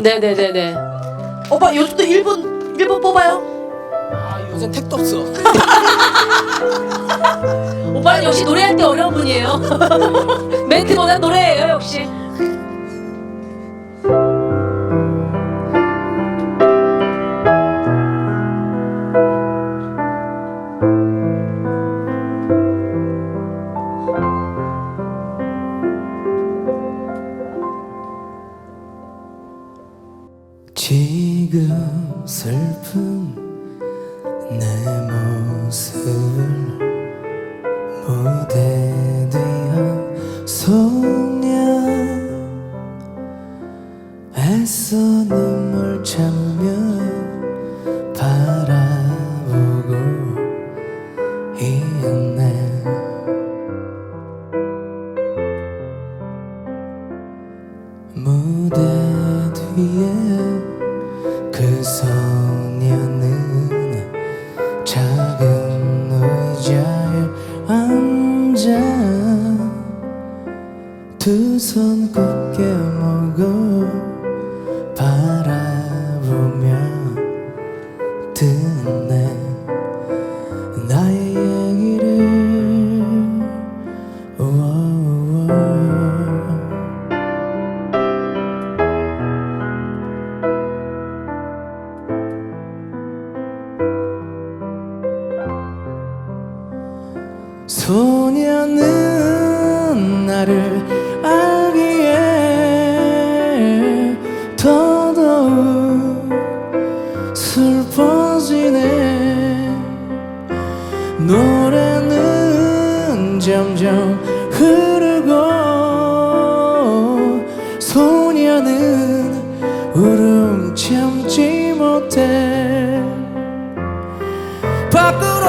네네네네. 오빠 요즘도 1분 1분 뽑아요? 요새 택도 없어. 오빠는 역시 노래할 때 어려운 분이에요. 멘트보다 노래예요 역시. 지금 슬픈 내 모습을 무대 뒤한 소녀 애써 눈물 참으며 손 굳게 모고 바라보며 듣네 나의 얘기를. 소녀는 나를 점점 흐르고 소녀는 울음 참지 못해. 밖으로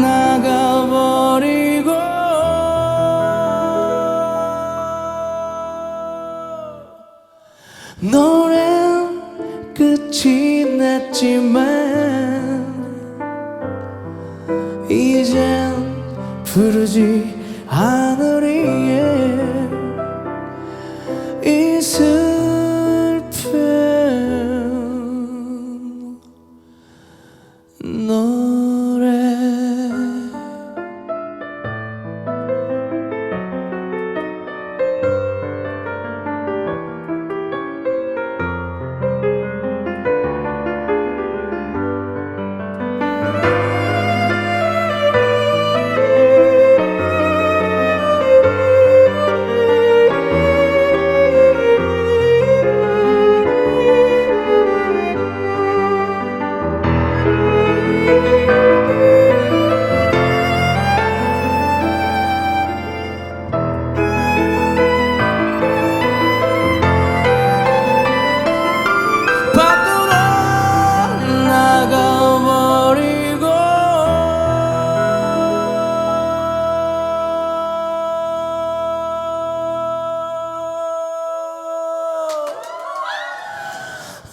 나가버리고 노래는 끝이 났지만 이젠 부르지 않으리에 이 슬픈 노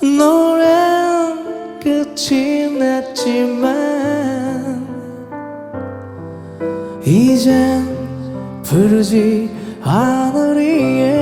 노래는 끝이 났지만 이젠 부르지 않으리에